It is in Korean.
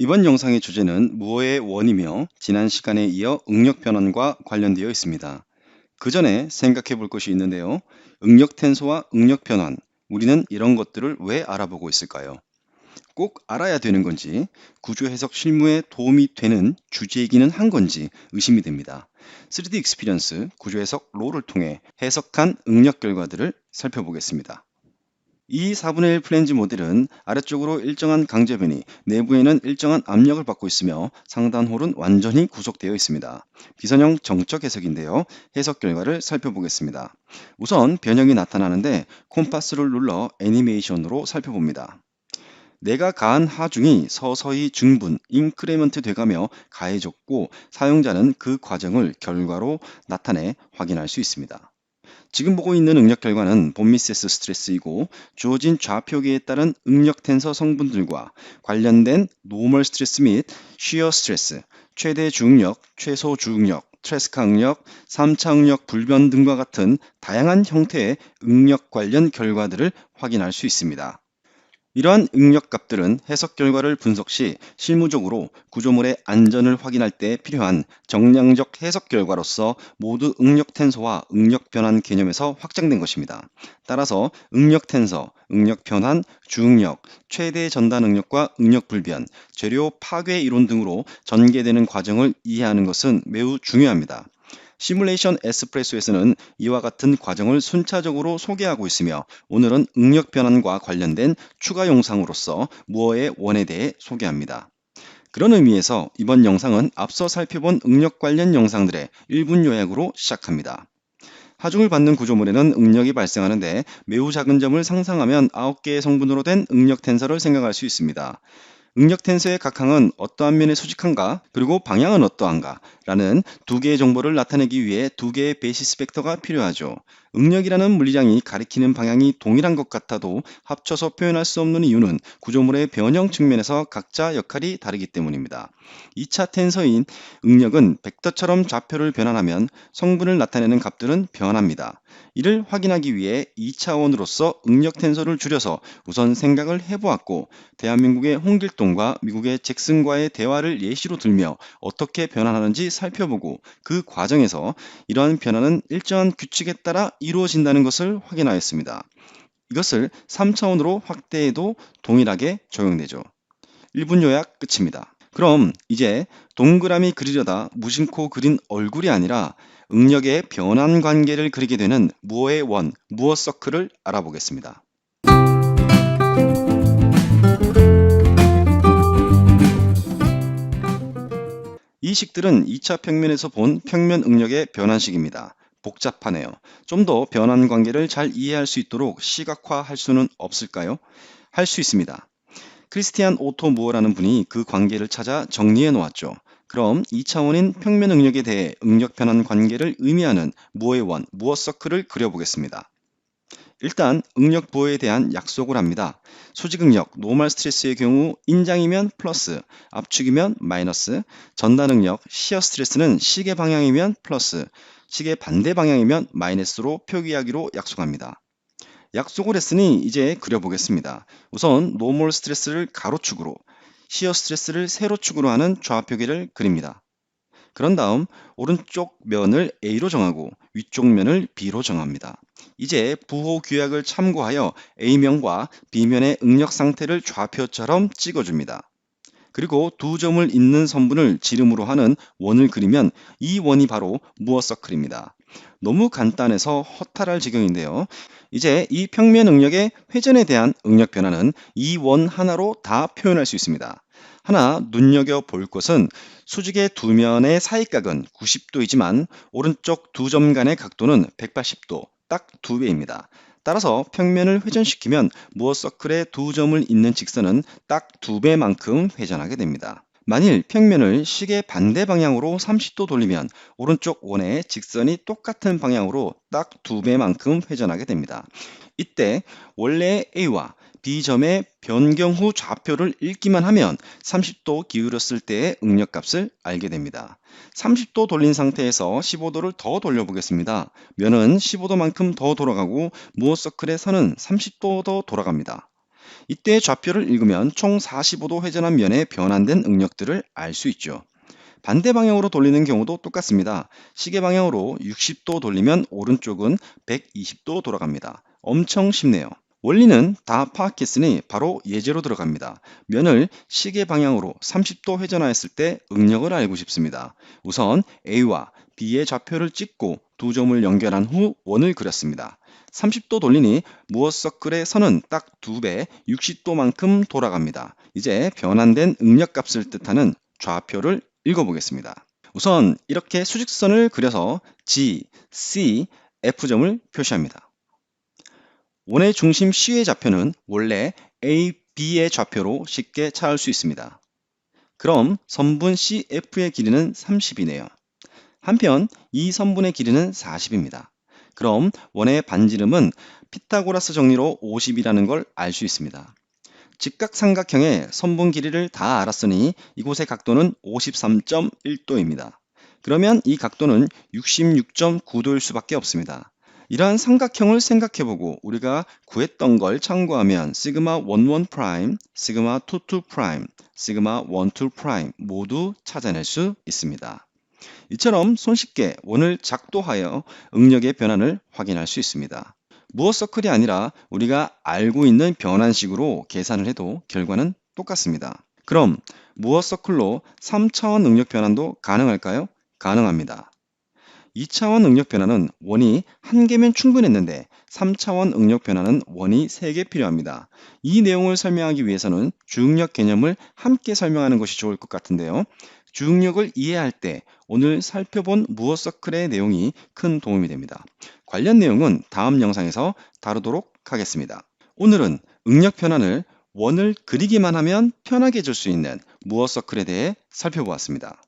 이번 영상의 주제는 무어의 원이며 지난 시간에 이어 응력 변환과 관련되어 있습니다. 그 전에 생각해 볼 것이 있는데요. 응력 텐소와 응력 변환, 우리는 이런 것들을 왜 알아보고 있을까요? 꼭 알아야 되는 건지, 구조 해석 실무에 도움이 되는 주제이기는 한 건지 의심이 됩니다. 3D 익스피리언스 구조 해석 롤을 통해 해석한 응력 결과들을 살펴보겠습니다. 이 4분의 1 플랜지 모델은 아래쪽으로 일정한 강제변이 내부에는 일정한 압력을 받고 있으며 상단 홀은 완전히 구속되어 있습니다. 비선형 정적 해석인데요. 해석 결과를 살펴보겠습니다. 우선 변형이 나타나는데 콤파스를 눌러 애니메이션으로 살펴봅니다. 내가 가한 하중이 서서히 중분, 인크레먼트 돼가며 가해졌고 사용자는 그 과정을 결과로 나타내 확인할 수 있습니다. 지금 보고 있는 응력 결과는 본미세스 스트레스이고 주어진 좌표기에 따른 응력 텐서 성분들과 관련된 노멀 스트레스 및 쉬어 스트레스, 최대 주응력, 최소 주응력, 트레스카 응력, 3차 응력 불변 등과 같은 다양한 형태의 응력 관련 결과들을 확인할 수 있습니다. 이러한 응력 값들은 해석 결과를 분석 시 실무적으로 구조물의 안전을 확인할 때 필요한 정량적 해석 결과로서 모두 응력 텐서와 응력 변환 개념에서 확장된 것입니다. 따라서 응력 텐서, 응력 변환, 주응력, 최대 전단 응력과 응력 불변, 재료 파괴 이론 등으로 전개되는 과정을 이해하는 것은 매우 중요합니다. 시뮬레이션 에스프레소에서는 이와 같은 과정을 순차적으로 소개하고 있으며 오늘은 응력 변환과 관련된 추가 영상으로서 무어의 원에 대해 소개합니다. 그런 의미에서 이번 영상은 앞서 살펴본 응력 관련 영상들의 1분 요약으로 시작합니다. 하중을 받는 구조물에는 응력이 발생하는데 매우 작은 점을 상상하면 9개의 성분으로 된 응력 텐서를 생각할 수 있습니다. 응력 텐서의 각 항은 어떠한 면에 수직한가 그리고 방향은 어떠한가 라는 두 개의 정보를 나타내기 위해 두 개의 베이시스 벡터가 필요하죠. 응력이라는 물리량이 가리키는 방향이 동일한 것 같아도 합쳐서 표현할 수 없는 이유는 구조물의 변형 측면에서 각자 역할이 다르기 때문입니다. 2차 텐서인 응력은 벡터처럼 좌표를 변환하면 성분을 나타내는 값들은 변합니다. 이를 확인하기 위해 2차원으로서 응력 텐서를 줄여서 우선 생각을 해보았고 대한민국의 홍길동과 미국의 잭슨과의 대화를 예시로 들며 어떻게 변환하는지 살펴보고 그 과정에서 이러한 변화는 일정한 규칙에 따라 이루어진다는 것을 확인하였습니다. 이것을 3차원으로 확대해도 동일하게 적용되죠. 1분 요약 끝입니다. 그럼 이제 동그라미 그리려다 무심코 그린 얼굴이 아니라 응력의 변환 관계를 그리게 되는 무어의 원, 무어 서클을 알아보겠습니다. 이 식들은 2차 평면에서 본 평면 응력의 변환식입니다. 복잡하네요. 좀 더 변환 관계를 잘 이해할 수 있도록 시각화할 수는 없을까요? 할 수 있습니다. 크리스티안 오토 무어라는 분이 그 관계를 찾아 정리해 놓았죠. 그럼 2차원인 평면 응력에 대해 응력 변환 관계를 의미하는 무어의 원, 무어 서클을 그려보겠습니다. 일단 응력 부호에 대한 약속을 합니다. 수직응력, 노멀 스트레스의 경우 인장이면 플러스, 압축이면 마이너스, 전단응력, 시어 스트레스는 시계 방향이면 플러스, 시계 반대 방향이면 마이너스로 표기하기로 약속합니다. 약속을 했으니 이제 그려보겠습니다. 우선 노멀 스트레스를 가로축으로, 시어 스트레스를 세로축으로 하는 좌표계를 그립니다. 그런 다음 오른쪽 면을 A로 정하고 위쪽 면을 B로 정합니다. 이제 부호 규약을 참고하여 A면과 B면의 응력 상태를 좌표처럼 찍어줍니다. 그리고 두 점을 잇는 선분을 지름으로 하는 원을 그리면 이 원이 바로 무어 서클입니다. 너무 간단해서 허탈할 지경인데요. 이제 이 평면 응력의 회전에 대한 응력 변화는 이 원 하나로 다 표현할 수 있습니다. 하나 눈여겨 볼 것은 수직의 두 면의 사이각은 90도이지만 오른쪽 두 점 간의 각도는 180도, 딱 두 배입니다. 따라서 평면을 회전시키면 무어 서클의 두 점을 잇는 직선은 딱 두 배만큼 회전하게 됩니다. 만일 평면을 시계 반대 방향으로 30도 돌리면 오른쪽 원의 직선이 똑같은 방향으로 딱 두 배만큼 회전하게 됩니다. 이때 원래 A와 B점의 변경 후 좌표를 읽기만 하면 30도 기울였을 때의 응력값을 알게 됩니다. 30도 돌린 상태에서 15도를 더 돌려보겠습니다. 면은 15도만큼 더 돌아가고 무어 서클의 선은 30도 더 돌아갑니다. 이때 좌표를 읽으면 총 45도 회전한 면에 변환된 응력들을 알 수 있죠. 반대 방향으로 돌리는 경우도 똑같습니다. 시계 방향으로 60도 돌리면 오른쪽은 120도 돌아갑니다. 엄청 쉽네요. 원리는 다 파악했으니 바로 예제로 들어갑니다. 면을 시계 방향으로 30도 회전하였을 때 응력을 알고 싶습니다. 우선 A와 B의 좌표를 찍고 두 점을 연결한 후 원을 그렸습니다. 30도 돌리니 무엇 서클의 선은 딱 2배 60도만큼 돌아갑니다. 이제 변환된 응력값을 뜻하는 좌표를 읽어보겠습니다. 우선 이렇게 수직선을 그려서 G, C, F점을 표시합니다. 원의 중심 C의 좌표는 원래 A, B의 좌표로 쉽게 찾을 수 있습니다. 그럼 선분 CF의 길이는 30이네요. 한편 이 선분의 길이는 40입니다. 그럼 원의 반지름은 피타고라스 정리로 50이라는 걸 알 수 있습니다. 직각삼각형의 선분 길이를 다 알았으니 이곳의 각도는 53.1도입니다. 그러면 이 각도는 66.9도일 수밖에 없습니다. 이러한 삼각형을 생각해보고 우리가 구했던 걸 참고하면 시그마 11 프라임, 시그마 22 프라임, 시그마 12 프라임 모두 찾아낼 수 있습니다. 이처럼 손쉽게 원을 작도하여 응력의 변환을 확인할 수 있습니다. 무엇 서클이 아니라 우리가 알고 있는 변환식으로 계산을 해도 결과는 똑같습니다. 그럼 무엇 서클로 3차원 응력 변환도 가능할까요? 가능합니다. 2차원 응력 변화는 원이 한 개면 충분했는데 3차원 응력 변화는 원이 3개 필요합니다. 이 내용을 설명하기 위해서는 주응력 개념을 함께 설명하는 것이 좋을 것 같은데요. 주응력을 이해할 때 오늘 살펴본 무어 서클의 내용이 큰 도움이 됩니다. 관련 내용은 다음 영상에서 다루도록 하겠습니다. 오늘은 응력 변환을 원을 그리기만 하면 편하게 줄 수 있는 무어 서클에 대해 살펴보았습니다.